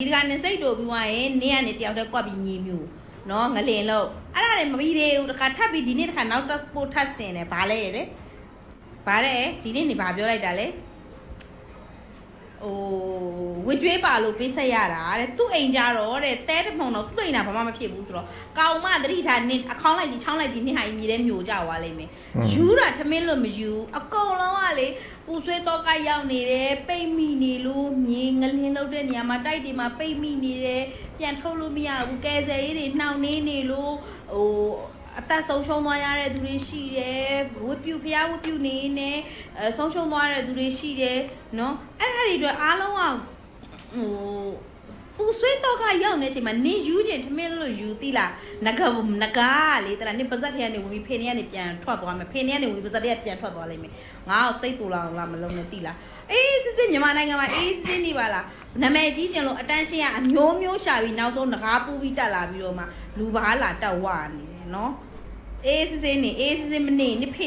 ဒီတကနေစိတ်တူပြီးွားရင်နေ့ကနေတယောက်တည်းကွက်ပြီးညီမျိုးနော်ငလင်လို့အဲ့ဒါလည်းမပြီးသေးဘူးတခါထပ်ပြီးဒီနေ့တခါနောက်တစ် sport test တင်တယ်ဗာလဲတဲ့ဗာလဲဒီနေ့နေဗာပြောလိုက်တာလေဟိုဝစ်ကျွေးပါလို့ပေးဆက်ရတာတဲ့သူ့အိမ်ကြတော့တဲ့တဲတဖုံတော့သူ့အိမ်တာဘာမှမဖြစ်ဘူးဆိုတော့ကောင်မသတိထားနင်းအခေါင်းလိုက်ကြီးချောင်းလိုက်ကြီးနင်းဟာကြီးမြေထဲမျိုးကြသွားလိမ့်မယ်ယူတာထမင်းလို့မယူအကုန်လုံးကလေပူဆွေးတော့ကရောက်နေတယ်ပိတ်မိနေလို့မြေငလင်းလောက် တဲ့နေရာမှာတိုက်တွေမှာပိတ်မိနေတယ်ပြန်ထုတ်လို့မရဘူးကဲဆယ်ရေးတွေနှောင်နေနေလို့ဟိုအသက်ဆုံးရှုံးသွားရတဲ့သူတွေရှိတယ်ဝတ်ပြူဖျားဝတ်ပြူနေနေအဲဆုံးရှုံးသွားတဲ့သူတွေရှိတယ်နော်အဲ့ဒါတွေအတွက်အားလုံးကဟိုပူဆွေးတော့ကရောက်နေတဲ့အချိန်မှာနေယူခြင်းထမင်းလို့ယူသီလားငကငကားလေတလားနေပါဇက်ထဲကနေဝင်ပြီးဖေနေကနေပြန်ထွက်သွားမယ်ဖေနေကနေဝင်ပြီးပါဇက်ထဲကပြန်ထွက်သွားလိမ့်မယ်ငါ့ကိုစိတ်တူလာအောင်လားမလုံးနဲ့သီလားအေးစစ်စစ်မြန်မာနိုင်ငံမှာအေးစစ်နေပါလား နာမည်ကြီးကျင်လို့အတန်းရှင်းကအမျိုးမျိုးရှာပြီးနောက်ဆုံးငကားပူပြီးတက်လာပြီးတော့မှလူဘာလာတက်ဝါနေတယ်နော်အေးစစ်စစ်နေအေးစစ်စစ်မနေနေဖေ